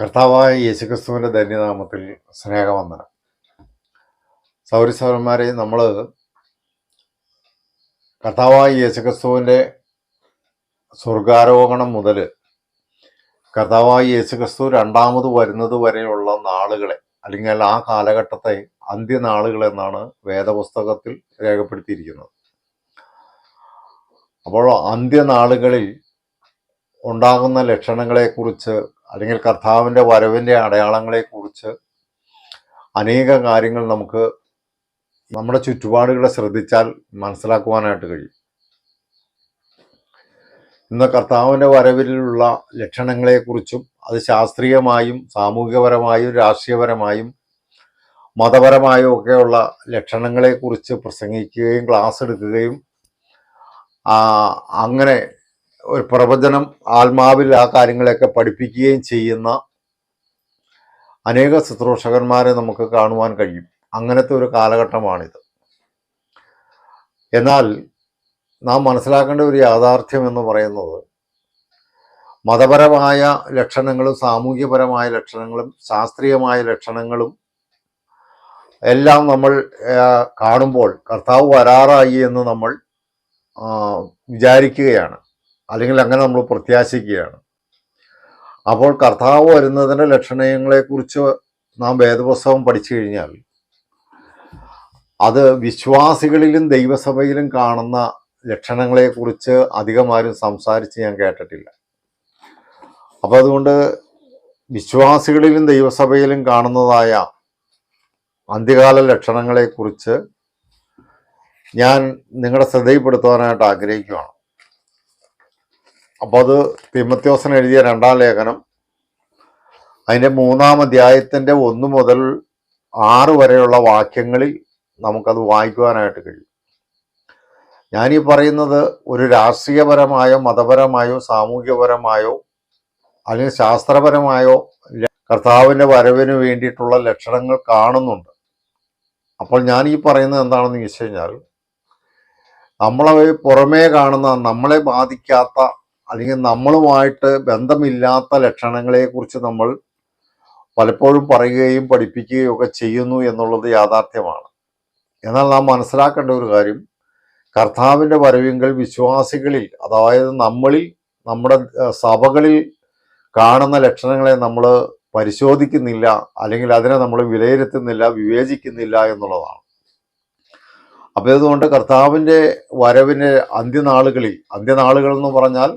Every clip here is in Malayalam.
കർത്താവായ യേശുക്രിസ്തുവിന്റെ ധന്യനാമത്തിൽ സ്നേഹവന്ദനം. സൗരസൗരന്മാരെ നമ്മൾ കർത്താവായ യേശുക്രിസ്തുവിന്റെ സ്വർഗാരോഹണം മുതൽ കർത്താവായ യേശുക്രിസ്തു രണ്ടാമത് വരുന്നത് വരെയുള്ള നാളുകളെ അല്ലെങ്കിൽ ആ കാലഘട്ടത്തെ അന്ത്യനാളുകൾ എന്നാണ് വേദപുസ്തകത്തിൽ രേഖപ്പെടുത്തിയിരിക്കുന്നത്. അപ്പോൾ അന്ത്യനാളുകളിൽ ഉണ്ടാകുന്ന ലക്ഷണങ്ങളെക്കുറിച്ച് അല്ലെങ്കിൽ കർത്താവിന്റെ വരവിന്റെ അടയാളങ്ങളെക്കുറിച്ച് അനേക കാര്യങ്ങൾ നമുക്ക് നമ്മുടെ ചുറ്റുപാടുകളെ ശ്രദ്ധിച്ചാൽ മനസ്സിലാക്കുവാനായിട്ട് കഴിയും. ഇന്ന് കർത്താവിന്റെ വരവിലുള്ള ലക്ഷണങ്ങളെക്കുറിച്ചും അത് ശാസ്ത്രീയമായും സാമൂഹികപരമായും രാഷ്ട്രീയപരമായും മതപരമായും ഒക്കെയുള്ള ലക്ഷണങ്ങളെക്കുറിച്ച് പ്രസംഗിക്കുകയും ക്ലാസ് എടുക്കുകയും അങ്ങനെ ഒരു പ്രവചനം ആത്മാവിൽ ആ കാര്യങ്ങളെയൊക്കെ പഠിപ്പിക്കുകയും ചെയ്യുന്ന അനേക ശുശ്രൂഷകന്മാരെ നമുക്ക് കാണുവാൻ കഴിയും. അങ്ങനത്തെ ഒരു കാലഘട്ടമാണിത്. എന്നാൽ നാം മനസ്സിലാക്കേണ്ട ഒരു യാഥാർത്ഥ്യം എന്ന് പറയുന്നത് മതപരമായ ലക്ഷണങ്ങളും സാമൂഹ്യപരമായ ലക്ഷണങ്ങളും ശാസ്ത്രീയമായ ലക്ഷണങ്ങളും എല്ലാം നമ്മൾ കാണുമ്പോൾ കർത്താവ് വരാറായി എന്ന് നമ്മൾ വിചാരിക്കുകയാണ്. അല്ലെങ്കിൽ അങ്ങനെ നമ്മൾ പ്രത്യാശിക്കുകയാണ്. അപ്പോൾ കർത്താവ് വരുന്നതിന്റെ ലക്ഷണങ്ങളെക്കുറിച്ച് നാം വേദപുസ്തകം പഠിച്ചു കഴിഞ്ഞാൽ അത് വിശ്വാസികളിലും ദൈവസഭയിലും കാണുന്ന ലക്ഷണങ്ങളെക്കുറിച്ച് അധികമാരും സംസാരിച്ച് ഞാൻ കേട്ടിട്ടില്ല. അപ്പം അതുകൊണ്ട് വിശ്വാസികളിലും ദൈവസഭയിലും കാണുന്നതായ അന്ത്യകാല ലക്ഷണങ്ങളെക്കുറിച്ച് ഞാൻ നിങ്ങളുടെ ശ്രദ്ധയിൽപ്പെടുത്തുവാനായിട്ട് ആഗ്രഹിക്കുകയാണ് അപ്പോൾ അത് തിമത്യോസൻ എഴുതിയ രണ്ടാം ലേഖനം. അതിന്റെ മൂന്നാം അധ്യായത്തിന്റെ ഒന്ന് മുതൽ ആറ് വരെയുള്ള വാക്യങ്ങളിൽ നമുക്കത് വായിക്കുവാനായിട്ട് കഴിയും. ഞാനീ പറയുന്നത് ഒരു രാഷ്ട്രീയപരമായോ മതപരമായോ സാമൂഹ്യപരമായോ അല്ലെങ്കിൽ ശാസ്ത്രപരമായോ കർത്താവിന്റെ വരവിന് വേണ്ടിയിട്ടുള്ള ലക്ഷണങ്ങൾ കാണുന്നുണ്ട്. അപ്പോൾ ഞാൻ ഈ പറയുന്നത് എന്താണെന്ന് ചോദിച്ചു കഴിഞ്ഞാൽ നമ്മളെ പുറമേ കാണുന്ന നമ്മളെ ബാധിക്കാത്ത അല്ലെങ്കിൽ നമ്മളുമായിട്ട് ബന്ധമില്ലാത്ത ലക്ഷണങ്ങളെക്കുറിച്ച് നമ്മൾ പലപ്പോഴും പറയുകയും പഠിപ്പിക്കുകയും ഒക്കെ ചെയ്യുന്നു എന്നുള്ളത് യാഥാർത്ഥ്യമാണ്. എന്നാൽ നാം മനസ്സിലാക്കേണ്ട ഒരു കാര്യം കർത്താവിന്റെ വരവിങ്കൽ വിശ്വാസികളിൽ അതായത് നമ്മളിൽ നമ്മുടെ സഭകളിൽ കാണുന്ന ലക്ഷണങ്ങളെ നമ്മൾ പരിശോധിക്കുന്നില്ല അല്ലെങ്കിൽ അതിനെ നമ്മൾ വിലയിരുത്തുന്നില്ല വിവേചിക്കുന്നില്ല എന്നുള്ളതാണ്. അപ്പോൾ ഇതുകൊണ്ട് കർത്താവിന്റെ വരവിന്റെ അന്ത്യനാളുകളിൽ അന്ത്യനാളുകൾ എന്ന് പറഞ്ഞാൽ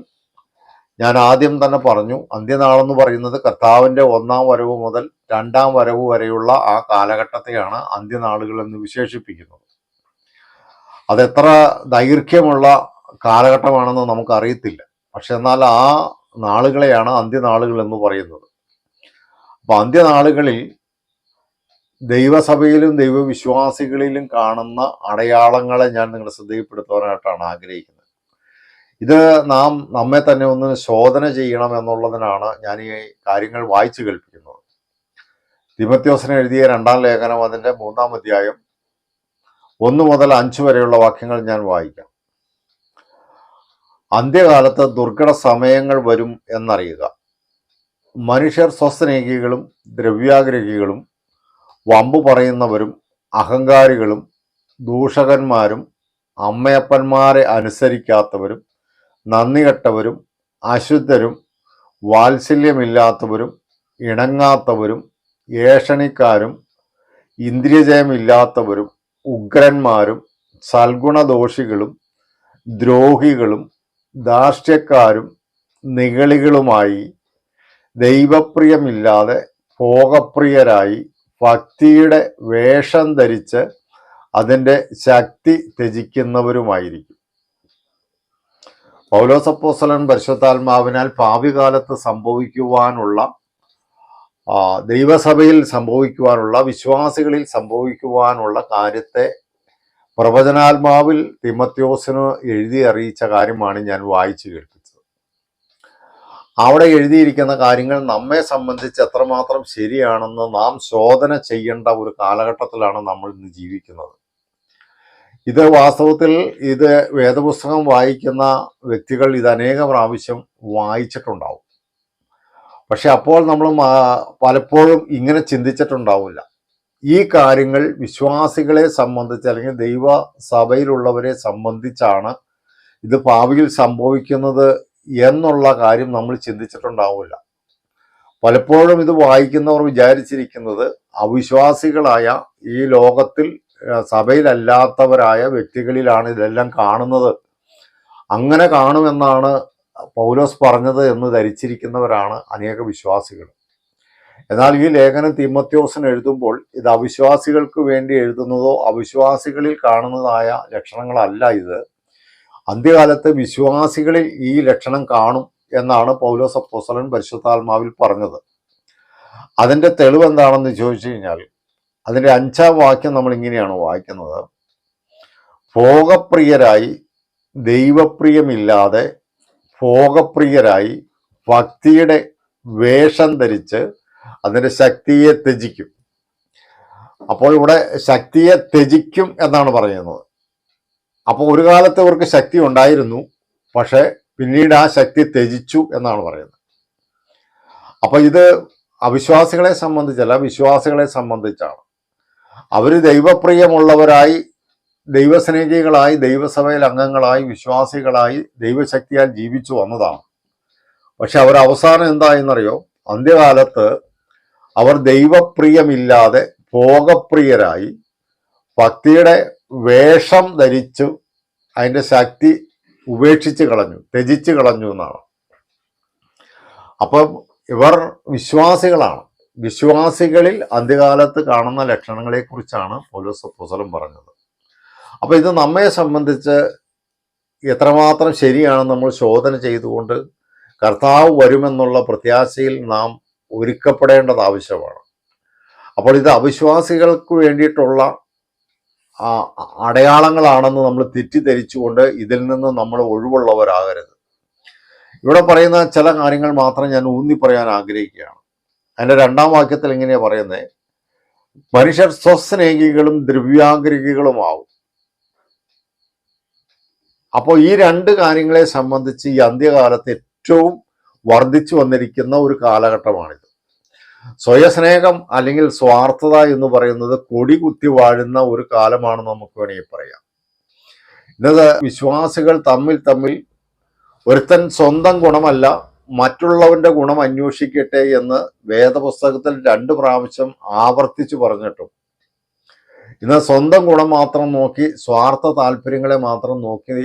ഞാൻ ആദ്യം തന്നെ പറഞ്ഞു അന്ത്യനാളെന്ന് പറയുന്നത് കർത്താവിന്റെ ഒന്നാം വരവ് മുതൽ രണ്ടാം വരവ് വരെയുള്ള ആ കാലഘട്ടത്തെയാണ് അന്ത്യനാളുകൾ എന്ന് വിശേഷിപ്പിക്കുന്നത്. അതെത്ര ദൈർഘ്യമുള്ള കാലഘട്ടമാണെന്ന് നമുക്കറിയത്തില്ല. പക്ഷെ എന്നാൽ ആ നാളുകളെയാണ് അന്ത്യനാളുകൾ എന്ന് പറയുന്നത്. അപ്പൊ അന്ത്യനാളുകളിൽ ദൈവസഭയിലും ദൈവവിശ്വാസികളിലും കാണുന്ന അടയാളങ്ങളെ ഞാൻ നിങ്ങളെ ശ്രദ്ധയിൽപ്പെടുത്തുവാനായിട്ടാണ് ആഗ്രഹിക്കുന്നത്. ഇത് നാം നമ്മെ തന്നെ ഒന്ന് ശോധന ചെയ്യണം എന്നുള്ളതിനാണ് ഞാൻ ഈ കാര്യങ്ങൾ വായിച്ചു കേൾപ്പിക്കുന്നത്. തിമത്യോസിന് എഴുതിയ രണ്ടാം ലേഖനം അതിന്റെ മൂന്നാം അധ്യായം ഒന്ന് മുതൽ അഞ്ച് വരെയുള്ള വാക്യങ്ങൾ ഞാൻ വായിക്കാം. അന്ത്യകാലത്ത് ദുർഘട സമയങ്ങൾ വരും എന്നറിയുക. മനുഷ്യർ സ്വസ്നേഹികളും ദ്രവ്യാഗ്രഹികളും വമ്പു പറയുന്നവരും അഹങ്കാരികളും ദൂഷകന്മാരും അമ്മയപ്പന്മാരെ അനുസരിക്കാത്തവരും നന്ദികെട്ടവരും അശുദ്ധരും വാത്സല്യമില്ലാത്തവരും ഇണങ്ങാത്തവരും ഏഷണിക്കാരും ഇന്ദ്രിയജയമില്ലാത്തവരും ഉഗ്രന്മാരും സൽഗുണദോഷികളും ദ്രോഹികളും ദാർഷ്ട്യക്കാരും നികളികളുമായി ദൈവപ്രിയമില്ലാതെ ഭോഗപ്രിയരായി ഭക്തിയുടെ വേഷം ധരിച്ച് അതിന്റെ ശക്തി ത്യജിക്കുന്നവരുമായിരിക്കും. പൗലോസപ്പോസലൻ പരിശുദ്ധാത്മാവിനാൽ ഭാവികാലത്ത് സംഭവിക്കുവാനുള്ള ദൈവസഭയിൽ സംഭവിക്കുവാനുള്ള വിശ്വാസികളിൽ സംഭവിക്കുവാനുള്ള കാര്യത്തെ പ്രവചനാത്മാവിൽ തിമത്യോസിന് എഴുതി അറിയിച്ച കാര്യമാണ് ഞാൻ വായിച്ചു കേൾപ്പിച്ചത്. അവിടെ എഴുതിയിരിക്കുന്ന കാര്യങ്ങൾ നമ്മെ സംബന്ധിച്ച് എത്രമാത്രം ശരിയാണെന്ന് നാം ശോധന ചെയ്യേണ്ട ഒരു കാലഘട്ടത്തിലാണ് നമ്മൾ ഇന്ന് ജീവിക്കുന്നത്. ഇത് വാസ്തവത്തിൽ ഇത് വേദപുസ്തകം വായിക്കുന്ന വ്യക്തികൾ ഇത് അനേക പ്രാവശ്യം വായിച്ചിട്ടുണ്ടാവും. പക്ഷെ അപ്പോൾ നമ്മൾ പലപ്പോഴും ഇങ്ങനെ ചിന്തിച്ചിട്ടുണ്ടാവില്ല. ഈ കാര്യങ്ങൾ വിശ്വാസികളെ സംബന്ധിച്ച് അല്ലെങ്കിൽ ദൈവ സഭയിലുള്ളവരെ സംബന്ധിച്ചാണ് ഇത് ഭാവിയിൽ സംഭവിക്കുന്നത് എന്നുള്ള കാര്യം നമ്മൾ ചിന്തിച്ചിട്ടുണ്ടാവില്ല. പലപ്പോഴും ഇത് വായിക്കുന്നവർ വിചാരിച്ചിരിക്കുന്നത് അവിശ്വാസികളായ ഈ ലോകത്തിൽ സഭയിലല്ലാത്തവരായ വ്യക്തികളിലാണ് ഇതെല്ലാം കാണുന്നത്. അങ്ങനെ കാണുമെന്നാണ് പൗലോസ് പറഞ്ഞത് എന്ന് ധരിച്ചിരിക്കുന്നവരാണ് അനേക വിശ്വാസികൾ. എന്നാൽ ഈ ലേഖനം തിമത്യോസിന് എഴുതുമ്പോൾ ഇത് അവിശ്വാസികൾക്ക് വേണ്ടി എഴുതുന്നതോ അവിശ്വാസികളിൽ കാണുന്നതായ ലക്ഷണങ്ങളല്ല ഇത്. അന്ത്യകാലത്ത് വിശ്വാസികളിൽ ഈ ലക്ഷണം കാണും എന്നാണ് പൗലോസ് അപ്പോസലൻ പരിശുദ്ധാത്മാവിൽ പറഞ്ഞത്. അതിന്റെ തെളിവ് എന്താണെന്ന് ചോദിച്ചു കഴിഞ്ഞാൽ അതിന്റെ അഞ്ചാം വാക്യം നമ്മൾ ഇങ്ങനെയാണ് വായിക്കുന്നത്. ഭോഗപ്രിയരായി ദൈവപ്രിയമില്ലാതെ ഭോഗപ്രിയരായി ഭക്തിയുടെ വേഷം ധരിച്ച് അതിന്റെ ശക്തിയെ ത്യജിക്കും. അപ്പോൾ ഇവിടെ ശക്തിയെ ത്യജിക്കും എന്നാണ് പറയുന്നത്. അപ്പോൾ ഒരു കാലത്ത് ഇവർക്ക് ശക്തി ഉണ്ടായിരുന്നു. പക്ഷേ പിന്നീട് ആ ശക്തി ത്യജിച്ചു എന്നാണ് പറയുന്നത്. അപ്പോൾ ഇത് അവിശ്വാസികളെ സംബന്ധിച്ചല്ല വിശ്വാസികളെ സംബന്ധിച്ചാണ്. അവർ ദൈവപ്രിയമുള്ളവരായി ദൈവസ്നേഹികളായി ദൈവസഭയിൽ അംഗങ്ങളായി വിശ്വാസികളായി ദൈവശക്തിയാൽ ജീവിച്ചു വന്നതാണ്. പക്ഷെ അവർ അവസാനം എന്തായെന്നറിയോ? അന്ത്യകാലത്ത് അവർ ദൈവപ്രിയമില്ലാതെ ഭോഗപ്രിയരായി ഭക്തിയുടെ വേഷം ധരിച്ചു അതിന്റെ ശക്തി ഉപേക്ഷിച്ച് കളഞ്ഞു ത്യജിച്ച് കളഞ്ഞു എന്നാണ്. അപ്പം ഇവർ വിശ്വാസികളാണ്. വിശ്വാസികളിൽ അന്ത്യകാലത്ത് കാണുന്ന ലക്ഷണങ്ങളെക്കുറിച്ചാണ് പൗലോസ് അപ്പോസ്തലൻ പറഞ്ഞത്. അപ്പൊ ഇത് നമ്മെ സംബന്ധിച്ച് എത്രമാത്രം ശരിയാണ് നമ്മൾ ശോധന ചെയ്തുകൊണ്ട് കർത്താവ് വരുമെന്നുള്ള പ്രത്യാശയിൽ നാം ഒരുക്കപ്പെടേണ്ടത് ആവശ്യമാണ്. അപ്പോൾ ഇത് അവിശ്വാസികൾക്ക് വേണ്ടിയിട്ടുള്ള അടയാളങ്ങളാണെന്ന് നമ്മൾ തെറ്റിദ്ധരിച്ചുകൊണ്ട് ഇതിൽ നിന്ന് നമ്മൾ ഒഴിവുള്ളവരാകരുത്. ഇവിടെ പറയുന്ന ചില കാര്യങ്ങൾ മാത്രം ഞാൻ ഊന്നി പറയാൻ ആഗ്രഹിക്കുകയാണ്. അതിന്റെ രണ്ടാം വാക്യത്തിൽ എങ്ങനെയാണ് പറയുന്നത് മനുഷ്യർ സ്വസ്നേഹികളും ദ്രവ്യാഗ്രഹികളുമാവും അപ്പോൾ ഈ രണ്ട് കാര്യങ്ങളെ സംബന്ധിച്ച് ഈ അന്ത്യകാലത്ത് ഏറ്റവും വർദ്ധിച്ചു വന്നിരിക്കുന്ന ഒരു കാലഘട്ടമാണിത്. സ്വയസ്നേഹം അല്ലെങ്കിൽ സ്വാർത്ഥത എന്ന് പറയുന്നത് കൊടി കുത്തി വാഴുന്ന ഒരു കാലമാണെന്ന് നമുക്ക് വേണമെങ്കിൽ പറയാം. ഇന്നത് വിശ്വാസികൾ തമ്മിൽ തമ്മിൽ ഒരുത്തൻ സ്വന്തം ഗുണമല്ല മറ്റുള്ളവന്റെ ഗുണം അന്വേഷിക്കട്ടെ എന്ന് വേദപുസ്തകത്തിൽ രണ്ട് പ്രാവശ്യം ആവർത്തിച്ചു പറഞ്ഞിട്ടും. ഇന്ന് സ്വന്തം ഗുണം മാത്രം നോക്കി സ്വാർത്ഥ താല്പര്യങ്ങളെ മാത്രം നോക്കി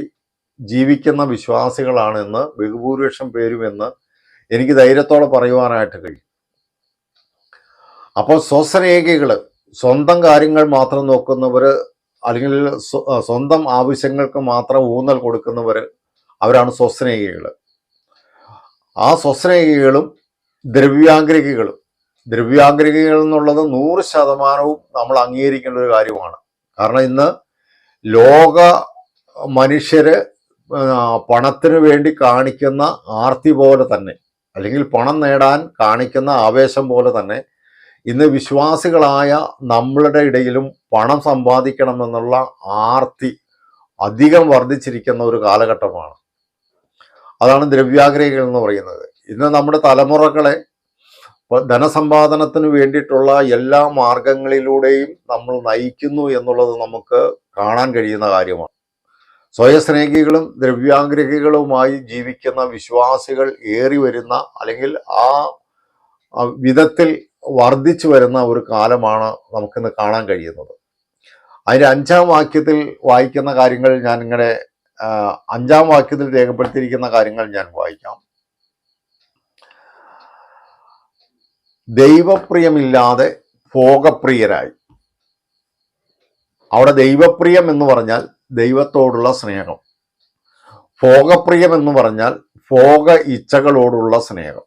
ജീവിക്കുന്ന വിശ്വാസികളാണ് എന്ന് ബഹുഭൂരിപക്ഷം പേരുമെന്ന് എനിക്ക് ധൈര്യത്തോടെ പറയുവാനായിട്ട് കഴിയും. അപ്പോൾ സ്വസ്നേഹികൾ സ്വന്തം കാര്യങ്ങൾ മാത്രം നോക്കുന്നവർ അല്ലെങ്കിൽ സ്വന്തം ആവശ്യങ്ങൾക്ക് മാത്രം ഊന്നൽ കൊടുക്കുന്നവർ അവരാണ് സ്വസ്നേഹികൾ ആ സ്വസ്നേഹികളും ദ്രവ്യാഗ്രഹികളും. ദ്രവ്യാഗ്രഹികൾ എന്നുള്ളത് നൂറ് ശതമാനവും നമ്മൾ അംഗീകരിക്കേണ്ട ഒരു കാര്യമാണ്. കാരണം ഇന്ന് ലോക മനുഷ്യര് പണത്തിന് വേണ്ടി കാണിക്കുന്ന ആർത്തി പോലെ തന്നെ അല്ലെങ്കിൽ പണം നേടാൻ കാണിക്കുന്ന ആവേശം പോലെ തന്നെ ഇന്ന് വിശ്വാസികളായ നമ്മളുടെ ഇടയിലും പണം സമ്പാദിക്കണമെന്നുള്ള ആർത്തി അധികം വർദ്ധിച്ചിരിക്കുന്ന ഒരു കാലഘട്ടമാണ്. അതാണ് ദ്രവ്യാഗ്രഹികൾ എന്ന് പറയുന്നത്. ഇന്ന് നമ്മുടെ തലമുറകളെ ധനസമ്പാദനത്തിന് വേണ്ടിയിട്ടുള്ള എല്ലാ മാർഗങ്ങളിലൂടെയും നമ്മൾ നയിക്കുന്നു എന്നുള്ളത് നമുക്ക് കാണാൻ കഴിയുന്ന കാര്യമാണ്. സ്വയസ്നേഹികളും ദ്രവ്യാഗ്രഹികളുമായി ജീവിക്കുന്ന വിശ്വാസികൾ ഏറി വരുന്ന അല്ലെങ്കിൽ ആ വിധത്തിൽ വർദ്ധിച്ചു വരുന്ന ഒരു കാലമാണ് നമുക്കിന്ന് കാണാൻ കഴിയുന്നത്. അതിന്റെ അഞ്ചാം വാക്യത്തിൽ വായിക്കുന്ന കാര്യങ്ങൾ ആ, അഞ്ചാം വാക്യത്തിൽ രേഖപ്പെടുത്തിയിരിക്കുന്ന കാര്യങ്ങൾ ഞാൻ വായിക്കാം. ദൈവപ്രിയമില്ലാതെ ഭോഗപ്രിയരായി. അവിടെ ദൈവപ്രിയം എന്ന് പറഞ്ഞാൽ ദൈവത്തോടുള്ള സ്നേഹം. ഭോഗപ്രിയം എന്ന് പറഞ്ഞാൽ ഭോഗ ഇച്ഛകളോടുള്ള സ്നേഹം.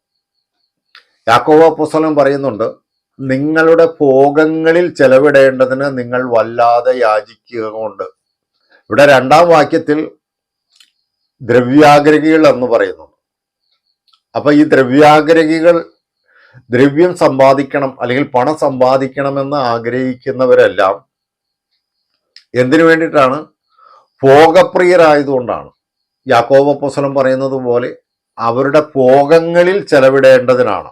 യാക്കോവ പുസ്തകം പറയുന്നുണ്ട് നിങ്ങളുടെ ഭോഗങ്ങളിൽ ചെലവിടേണ്ടതിന് നിങ്ങൾ വല്ലാതെ യാചിക്കുക കൊണ്ട് ഇവിടെ രണ്ടാം വാക്യത്തിൽ ദ്രവ്യാഗ്രഹികൾ എന്ന് പറയുന്നു. അപ്പൊ ഈ ദ്രവ്യാഗ്രഹികൾ ദ്രവ്യം സമ്പാദിക്കണം അല്ലെങ്കിൽ പണം സമ്പാദിക്കണമെന്ന് ആഗ്രഹിക്കുന്നവരെല്ലാം എന്തിനു വേണ്ടിയിട്ടാണ്? ഭോഗപ്രിയരായതുകൊണ്ടാണ്. യാക്കോബ പുസ്തകം പറയുന്നത് പോലെ അവരുടെ ഭോഗങ്ങളിൽ ചെലവിടേണ്ടതിനാണ്.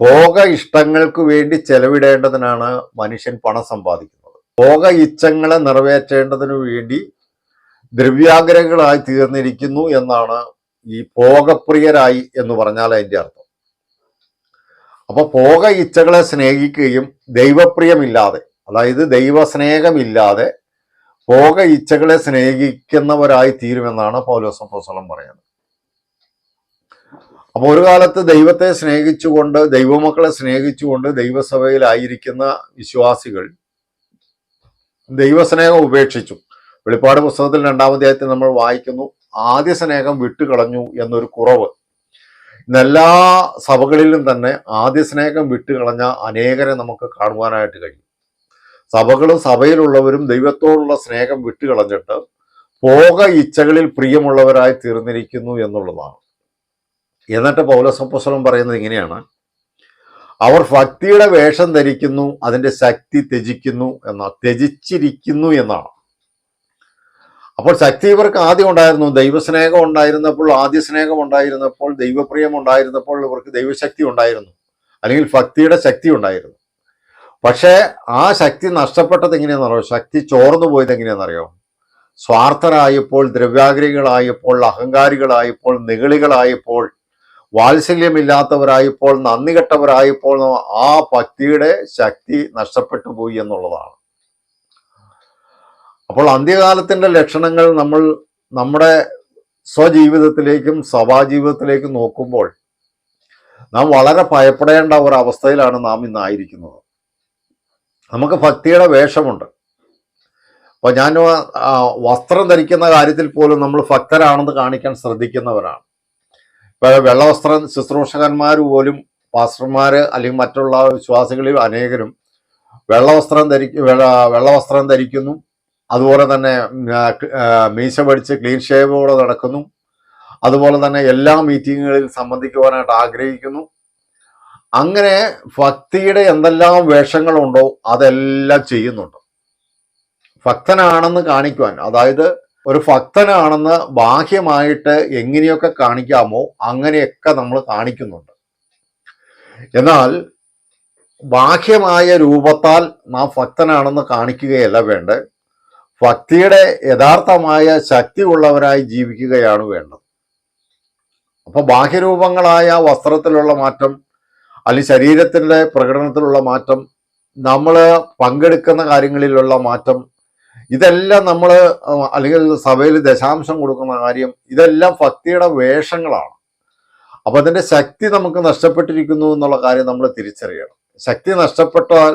ഭോഗ ഇഷ്ടങ്ങൾക്ക് വേണ്ടി ചെലവിടേണ്ടതിനാണ് മനുഷ്യൻ പണം സമ്പാദിക്കുന്നത്. ഭോഗ ഇച്ഛങ്ങളെ നിറവേറ്റേണ്ടതിനു വേണ്ടി ദ്രവ്യാഗ്രഹങ്ങളായി തീർന്നിരിക്കുന്നു എന്നാണ് ഈ ഭോഗപ്രിയരായി എന്ന് പറഞ്ഞാൽ അതിന്റെ അർത്ഥം. അപ്പൊ ഭോഗ ഇച്ഛകളെ സ്നേഹിക്കുകയും ദൈവപ്രിയമില്ലാതെ അതായത് ദൈവസ്നേഹമില്ലാതെ ഭോഗ ഇച്ഛകളെ സ്നേഹിക്കുന്നവരായി തീരുമെന്നാണ് പൗലോസ് പറയുന്നത്. അപ്പോൾ ഒരു കാലത്ത് ദൈവത്തെ സ്നേഹിച്ചുകൊണ്ട് ദൈവമക്കളെ സ്നേഹിച്ചുകൊണ്ട് ദൈവസഭയിലായിരിക്കുന്ന വിശ്വാസികൾ ദൈവസ്നേഹം ഉപേക്ഷിച്ചു. വെളിപ്പാട് പുസ്തകത്തിൽ രണ്ടാം അധ്യായത്തിൽ നമ്മൾ വായിക്കുന്നു ആദ്യ സ്നേഹം വിട്ടുകളഞ്ഞു എന്നൊരു കുറവ്. എല്ലാ സഭകളിലും തന്നെ ആദ്യ സ്നേഹം വിട്ടുകളഞ്ഞ അനേകരെ നമുക്ക് കാണുവാനായിട്ട് കഴിയും. സഭകളും സഭയിലുള്ളവരും ദൈവത്തോടുള്ള സ്നേഹം വിട്ടുകളഞ്ഞിട്ട് പോക ഇച്ഛകളിൽ പ്രിയമുള്ളവരായി തീർന്നിരിക്കുന്നു എന്നുള്ളതാണ്. എന്നിട്ട് പൗലസപ്പസ്വലം പറയുന്നത് ഇങ്ങനെയാണ് അവർ ഭക്തിയുടെ വേഷം ധരിക്കുന്നു അതിന്റെ ശക്തി ത്യജിക്കുന്നു എന്ന ത്യജിച്ചിരിക്കുന്നു എന്നാണ്. അപ്പോൾ ശക്തി ഇവർക്ക് ആദ്യം ഉണ്ടായിരുന്നു ദൈവസ്നേഹം ഉണ്ടായിരുന്നപ്പോൾ ആദ്യ സ്നേഹം ഉണ്ടായിരുന്നപ്പോൾ ദൈവപ്രിയം ഉണ്ടായിരുന്നപ്പോൾ ഇവർക്ക് ദൈവശക്തി ഉണ്ടായിരുന്നു. അല്ലെങ്കിൽ ഭക്തിയുടെ ശക്തി ഉണ്ടായിരുന്നു. പക്ഷേ ആ ശക്തി നഷ്ടപ്പെട്ടത് എങ്ങനെയാണെന്നറിയോ ശക്തി ചോർന്നു പോയത് എങ്ങനെയാണെന്നറിയോ? സ്വാർത്ഥരായപ്പോൾ ദ്രവ്യാഗ്രഹികളായപ്പോൾ അഹങ്കാരികളായപ്പോൾ നിഗളികളായപ്പോൾ വാത്സല്യമില്ലാത്തവരായപ്പോൾ നന്ദി കെട്ടവരായപ്പോൾ ആ ഭക്തിയുടെ ശക്തി നഷ്ടപ്പെട്ടു പോയി എന്നുള്ളതാണ്. അപ്പോൾ അന്ത്യകാലത്തിന്റെ ലക്ഷണങ്ങൾ നമ്മൾ നമ്മുടെ സ്വജീവിതത്തിലേക്കും സഭാജീവിതത്തിലേക്കും നോക്കുമ്പോൾ നാം വളരെ ഭയപ്പെടേണ്ട ഒരു അവസ്ഥയിലാണ് നാം ഇന്നായിരിക്കുന്നത്. നമുക്ക് ഭക്തിയുടെ വേഷമുണ്ട്. അപ്പോൾ ഞാൻ വസ്ത്രം ധരിക്കുന്ന കാര്യത്തിൽ പോലും നമ്മൾ ഭക്തരാണെന്ന് കാണിക്കാൻ ശ്രദ്ധിക്കുന്നവരാണ്. ഇപ്പൊ വെള്ളവസ്ത്രം ശുശ്രൂഷകന്മാർ പോലും പാസ്റ്റർമാര് അല്ലെങ്കിൽ മറ്റുള്ള വിശ്വാസികളിൽ അനേകരും വെള്ളവസ്ത്രം ധരിക്കും വെള്ളവസ്ത്രം ധരിക്കുന്നു. അതുപോലെ തന്നെ മീശ പഠിച്ച് ക്ലീൻ ഷേവോടെ നടക്കുന്നു. അതുപോലെ തന്നെ എല്ലാ മീറ്റിങ്ങുകളിൽ സംബന്ധിക്കുവാനായിട്ട് ആഗ്രഹിക്കുന്നു. അങ്ങനെ ഭക്തിയുടെ എന്തെല്ലാം വേഷങ്ങളുണ്ടോ അതെല്ലാം ചെയ്യുന്നുണ്ട്. ഭക്തനാണെന്ന് കാണിക്കുവാൻ അതായത് ഒരു ഭക്തനാണെന്ന് ബാഹ്യമായിട്ട് എങ്ങനെയൊക്കെ കാണിക്കാമോ അങ്ങനെയൊക്കെ നമ്മൾ കാണിക്കുന്നുണ്ട്. എന്നാൽ ബാഹ്യമായ രൂപത്താൽ നാം ഭക്തനാണെന്ന് കാണിക്കുകയല്ല വേണ്ടത്. ഭക്തിയുടെ യഥാർത്ഥമായ ശക്തി ഉള്ളവരായി ജീവിക്കുകയാണ് വേണ്ടത്. അപ്പൊ ബാഹ്യരൂപങ്ങളായ വസ്ത്രത്തിലുള്ള മാറ്റം അല്ലെങ്കിൽ ശരീരത്തിന്റെ പ്രകടനത്തിലുള്ള മാറ്റം നമ്മൾ പങ്കെടുക്കുന്ന കാര്യങ്ങളിലുള്ള മാറ്റം ഇതെല്ലാം നമ്മൾ അല്ലെങ്കിൽ സഭയിൽ ദശാംശം കൊടുക്കുന്ന കാര്യം ഇതെല്ലാം ഭക്തിയുടെ വേഷങ്ങളാണ്. അപ്പോൾ അതിന്റെ ശക്തി നമുക്ക് നഷ്ടപ്പെട്ടിരിക്കുന്നു എന്നുള്ള കാര്യം നമ്മൾ തിരിച്ചറിയണം. ശക്തി നഷ്ടപ്പെട്ടാൽ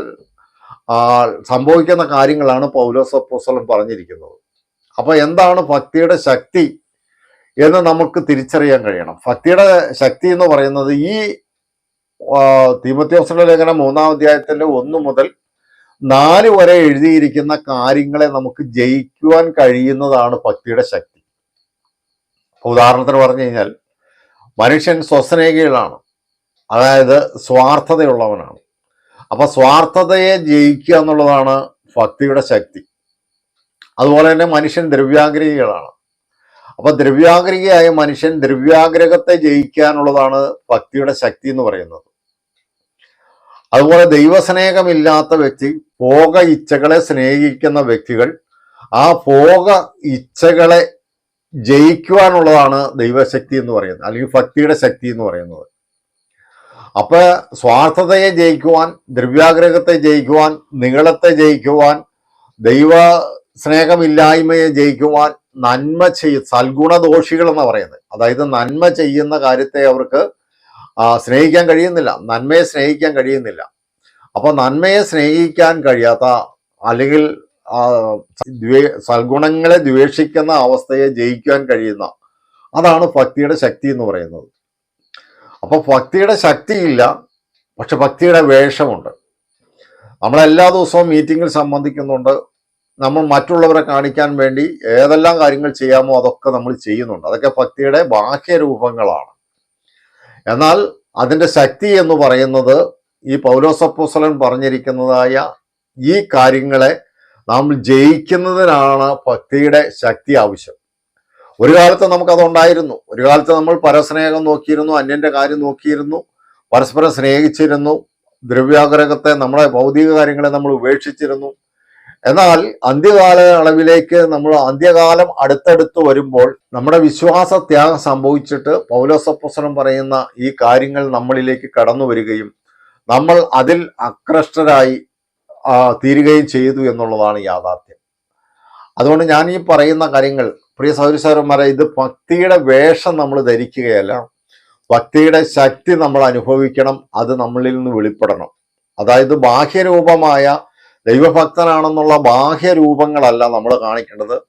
സംഭവിക്കുന്ന കാര്യങ്ങളാണ് പൗലോസ് അപ്പോസ്തലൻ പറഞ്ഞിരിക്കുന്നത്. അപ്പോൾ എന്താണ് ഭക്തിയുടെ ശക്തി എന്ന് നമുക്ക് തിരിച്ചറിയാൻ കഴിയണം. ഭക്തിയുടെ ശക്തി എന്ന് പറയുന്നത് ഈ തീമത്യോസന്റെ ലേഖനം മൂന്നാം അധ്യായത്തിന്റെ ഒന്ന് മുതൽ നാല് വരെ എഴുതിയിരിക്കുന്ന കാര്യങ്ങളെ നമുക്ക് ജയിക്കുവാൻ കഴിയുന്നതാണ് ഭക്തിയുടെ ശക്തി. ഉദാഹരണത്തിന് പറഞ്ഞു കഴിഞ്ഞാൽ മനുഷ്യൻ സ്വസ്നേഹികളാണ്. അതായത് സ്വാർത്ഥതയുള്ളവനാണ്. അപ്പൊ സ്വാർത്ഥതയെ ജയിക്കുക എന്നുള്ളതാണ് ഭക്തിയുടെ ശക്തി. അതുപോലെ തന്നെ മനുഷ്യൻ ദ്രവ്യാഗ്രഹികളാണ്. അപ്പൊ ദ്രവ്യാഗ്രഹിയായ മനുഷ്യൻ ദ്രവ്യാഗ്രഹത്തെ ജയിക്കാനുള്ളതാണ് ഭക്തിയുടെ ശക്തി എന്ന് പറയുന്നത്. അതുപോലെ ദൈവസ്നേഹമില്ലാത്ത വ്യക്തി ഭോഗ ഇച്ഛകളെ സ്നേഹിക്കുന്ന വ്യക്തികൾ ആ ഭോഗ ഇച്ഛകളെ ജയിക്കുവാനുള്ളതാണ് ദൈവശക്തി എന്ന് പറയുന്നത് അല്ലെങ്കിൽ ഭക്തിയുടെ ശക്തി എന്ന് പറയുന്നത്. അപ്പൊ സ്വാർത്ഥതയെ ജയിക്കുവാൻ ദ്രവ്യാഗ്രഹത്തെ ജയിക്കുവാൻ നിങ്ങളത്തെ ജയിക്കുവാൻ ദൈവ സ്നേഹമില്ലായ്മയെ ജയിക്കുവാൻ നന്മ ചെയ്യ സൽഗുണദോഷികൾ എന്ന് പറയുന്നത്. അതായത് നന്മ ചെയ്യുന്ന കാര്യത്തെ അവർക്ക് സ്നേഹിക്കാൻ കഴിയുന്നില്ല. നന്മയെ സ്നേഹിക്കാൻ കഴിയുന്നില്ല. അപ്പൊ നന്മയെ സ്നേഹിക്കാൻ കഴിയാത്ത അല്ലെങ്കിൽ സൽഗുണങ്ങളെ ദ്വേഷിക്കുന്ന അവസ്ഥയെ ജയിക്കാൻ കഴിയുന്ന അതാണ് ഭക്തിയുടെ ശക്തി എന്ന് പറയുന്നത്. അപ്പൊ ഭക്തിയുടെ ശക്തിയില്ല പക്ഷെ ഭക്തിയുടെ വേഷമുണ്ട്. നമ്മൾ എല്ലാ ദിവസവും മീറ്റിങ്ങിൽ സംബന്ധിക്കുന്നുണ്ട്. നമ്മൾ മറ്റുള്ളവരെ കാണിക്കാൻ വേണ്ടി ഏതെല്ലാം കാര്യങ്ങൾ ചെയ്യാമോ അതൊക്കെ നമ്മൾ ചെയ്യുന്നുണ്ട്. അതൊക്കെ ഭക്തിയുടെ ബാഹ്യ രൂപങ്ങളാണ്. എന്നാൽ അതിന്റെ ശക്തി എന്ന് പറയുന്നത് ഈ പൗലോസപ്പോസലൻ പറഞ്ഞിരിക്കുന്നതായ ഈ കാര്യങ്ങളെ നാം ജയിക്കുന്നതിനാണ് ഭക്തിയുടെ ശക്തി ആവശ്യം. ഒരു കാലത്ത് നമുക്കതുണ്ടായിരുന്നു. ഒരു കാലത്ത് നമ്മൾ പരസ്നേഹം നോക്കിയിരുന്നു അന്യന്റെ കാര്യം നോക്കിയിരുന്നു പരസ്പരം സ്നേഹിച്ചിരുന്നു ദ്രവ്യാഗ്രഹത്തെ നമ്മുടെ ഭൗതിക കാര്യങ്ങളെ നമ്മൾ ഉപേക്ഷിച്ചിരുന്നു. എന്നാൽ അന്ത്യകാല അളവിലേക്ക് നമ്മൾ അന്ത്യകാലം അടുത്തടുത്ത് വരുമ്പോൾ നമ്മുടെ വിശ്വാസ ത്യാഗം സംഭവിച്ചിട്ട് പൗലോസപ്പുസനം പറയുന്ന ഈ കാര്യങ്ങൾ നമ്മളിലേക്ക് കടന്നു വരികയും നമ്മൾ അതിൽ അക്രഷ്ടരായി തീരുകയും ചെയ്തു എന്നുള്ളതാണ് യാഥാർത്ഥ്യം. അതുകൊണ്ട് ഞാൻ ഈ പറയുന്ന കാര്യങ്ങൾ പ്രിയ സൗരസൗരന്മാരെ ഇത് ഭക്തിയുടെ വേഷം നമ്മൾ ധരിക്കുകയല്ല. ഭക്തിയുടെ ശക്തി നമ്മൾ അനുഭവിക്കണം അത് നമ്മളിൽ നിന്ന് വെളിപ്പെടണം. അതായത് ബാഹ്യരൂപമായ ദൈവഭക്തനാണെന്നുള്ള ബാഹ്യരൂപങ്ങളല്ല നമ്മൾ കാണിക്കേണ്ടത്.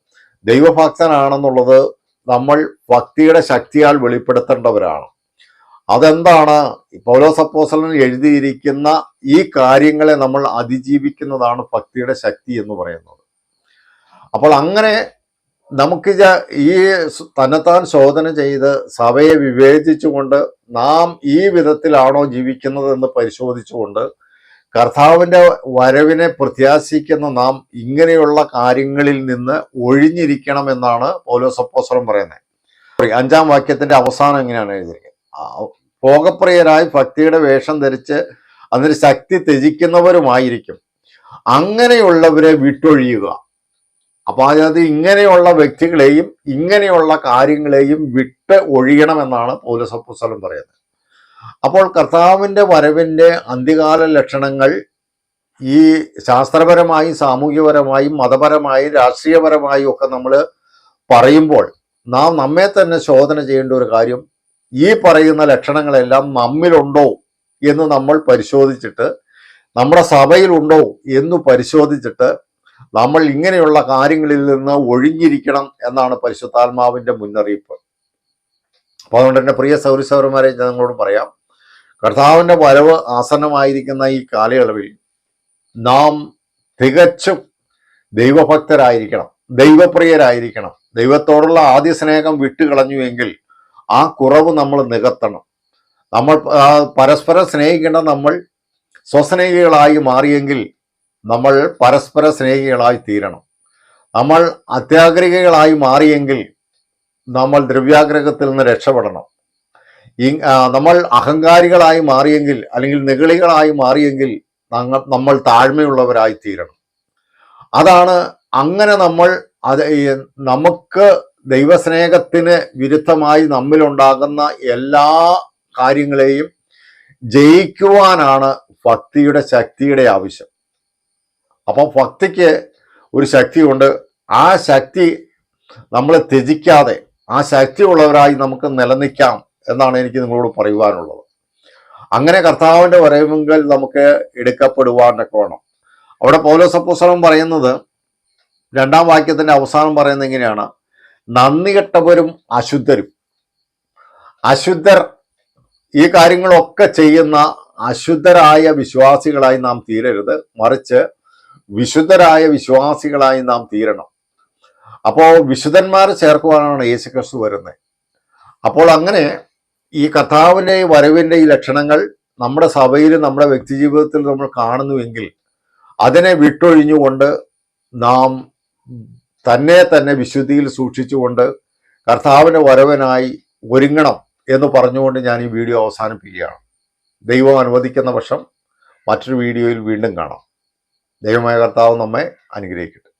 ദൈവഭക്തനാണെന്നുള്ളത് നമ്മൾ ഭക്തിയുടെ ശക്തിയാൽ വെളിപ്പെടുത്തേണ്ടവരാണ്. അതെന്താണ്? പൗലോസപ്പോസലൻ എഴുതിയിരിക്കുന്ന ഈ കാര്യങ്ങളെ നമ്മൾ അതിജീവിക്കുന്നതാണ് ഭക്തിയുടെ ശക്തി എന്ന് പറയുന്നത്. അപ്പോൾ അങ്ങനെ നമുക്ക് ഈ തന്നെത്താൻ ശോധന ചെയ്ത് സഭയെ വിവേചിച്ചുകൊണ്ട് നാം ഈ വിധത്തിലാണോ ജീവിക്കുന്നത് എന്ന് പരിശോധിച്ചുകൊണ്ട് കർത്താവിന്റെ വരവിനെ പ്രത്യാശിക്കുന്ന നാം ഇങ്ങനെയുള്ള കാര്യങ്ങളിൽ നിന്ന് ഒഴിഞ്ഞിരിക്കണം എന്നാണ് പൗലോസപ്പോസ്വരം പറയുന്നത്. അഞ്ചാം വാക്യത്തിന്റെ അവസാനം എങ്ങനെയാണ് എഴുതിയിരിക്കുന്നത്? ഭോഗപ്രിയരായി ഭക്തിയുടെ വേഷം ധരിച്ച് അതിന് ശക്തി ത്യജിക്കുന്നവരുമായിരിക്കും. അങ്ങനെയുള്ളവരെ വിട്ടൊഴിയുക. അപ്പൊ അതായത് ഇങ്ങനെയുള്ള വ്യക്തികളെയും ഇങ്ങനെയുള്ള കാര്യങ്ങളെയും വിട്ട് ഒഴിയണമെന്നാണ് പൗലസപ്പുസ്തലം പറയുന്നത്. അപ്പോൾ കർത്താവിന്റെ വരവിന്റെ അന്ത്യകാല ലക്ഷണങ്ങൾ ഈ ശാസ്ത്രപരമായി സാമൂഹ്യപരമായും മതപരമായും രാഷ്ട്രീയപരമായും ഒക്കെ നമ്മൾ പറയുമ്പോൾ നാം നമ്മെ തന്നെ ശോധന ചെയ്യേണ്ട ഒരു കാര്യം ഈ പറയുന്ന ലക്ഷണങ്ങളെല്ലാം നമ്മിലുണ്ടോ എന്ന് നമ്മൾ പരിശോധിച്ചിട്ട് നമ്മുടെ സഭയിലുണ്ടോ എന്ന് പരിശോധിച്ചിട്ട് നമ്മൾ ഇങ്ങനെയുള്ള കാര്യങ്ങളിൽ നിന്ന് ഒഴിഞ്ഞിരിക്കണം എന്നാണ് പരിശുദ്ധാത്മാവിന്റെ മുന്നറിയിപ്പ്. അപ്പോൾ അതുകൊണ്ട് തന്നെ പ്രിയ സൗരസൗരന്മാരെ ഞാൻ നിങ്ങളോട് പറയാം കർത്താവിന്റെ വരവ് ആസന്നമായിരിക്കുന്ന ഈ കാലയളവിൽ നാം തികച്ചും ദൈവഭക്തരായിരിക്കണം ദൈവപ്രിയരായിരിക്കണം. ദൈവത്തോടുള്ള ആദ്യ സ്നേഹം വിട്ടുകളഞ്ഞുവെങ്കിൽ ആ കുറവ് നമ്മൾ നികത്തണം. നമ്മൾ പരസ്പരം സ്നേഹിക്കേണ്ട നമ്മൾ സ്വസ്നേഹികളായി മാറിയെങ്കിൽ നമ്മൾ പരസ്പര സ്നേഹികളായി തീരണം. നമ്മൾ അത്യാഗ്രഹികളായി മാറിയെങ്കിൽ നമ്മൾ ദ്രവ്യാഗ്രഹത്തിൽ നിന്ന് രക്ഷപ്പെടണം. നമ്മൾ അഹങ്കാരികളായി മാറിയെങ്കിൽ അല്ലെങ്കിൽ നിഗളികളായി മാറിയെങ്കിൽ നമ്മൾ താഴ്മയുള്ളവരായി തീരണം. അതാണ് അങ്ങനെ നമ്മൾ അത് നമുക്ക് ദൈവസ്നേഹത്തിന് വിരുദ്ധമായി നമ്മിലുണ്ടാകുന്ന എല്ലാ കാര്യങ്ങളെയും ജയിക്കുവാനാണ് ഭക്തിയുടെ ശക്തിയുടെ ആവശ്യം. അപ്പം ഭക്തിക്ക് ഒരു ശക്തിയുണ്ട്. ആ ശക്തി നമ്മളെ ത്യജിക്കാതെ ആ ശക്തി ഉള്ളവരായി നമുക്ക് നിലനിൽക്കാം എന്നാണ് എനിക്ക് നിങ്ങളോട് പറയുവാനുള്ളത്. അങ്ങനെ കർത്താവിന്റെ വരവെങ്കിൽ നമുക്ക് എടുക്കപ്പെടുവാനൊക്കെ വേണം. അവിടെ പൗലോസപ്പുസ്തകം പറയുന്നത് രണ്ടാം വാക്യത്തിന്റെ അവസാനം പറയുന്നത് എങ്ങനെയാണ് നന്ദി കെട്ടവരും അശുദ്ധരും. അശുദ്ധർ ഈ കാര്യങ്ങളൊക്കെ ചെയ്യുന്ന അശുദ്ധരായ വിശ്വാസികളായി നാം തീരരുത്. മറിച്ച് വിശുദ്ധരായ വിശ്വാസികളായി നാം തീരണം. അപ്പോൾ വിശുദ്ധന്മാരെ ചേർക്കുവാനാണ് യേശു ക്രിസ്തു വരുന്നത്. അപ്പോൾ അങ്ങനെ ഈ കഥാവിന്റെ ഈ വരവിന്റെ ഈ ലക്ഷണങ്ങൾ നമ്മുടെ സഭയിൽ നമ്മുടെ വ്യക്തിജീവിതത്തിൽ നമ്മൾ കാണുന്നുവെങ്കിൽ അതിനെ വിട്ടൊഴിഞ്ഞുകൊണ്ട് നാം തന്നെ തന്നെ വിശുദ്ധിയിൽ സൂക്ഷിച്ചുകൊണ്ട് കർത്താവിന്റെ വരവനായി ഒരുങ്ങണം എന്ന് പറഞ്ഞുകൊണ്ട് ഞാൻ ഈ വീഡിയോ അവസാനിപ്പിക്കുകയാണ്. ദൈവം അനുവദിക്കുന്ന പക്ഷം മറ്റൊരു വീഡിയോയിൽ വീണ്ടും കാണാം. ദൈവമായ കർത്താവ് നമ്മെ അനുഗ്രഹിക്കട്ടെ.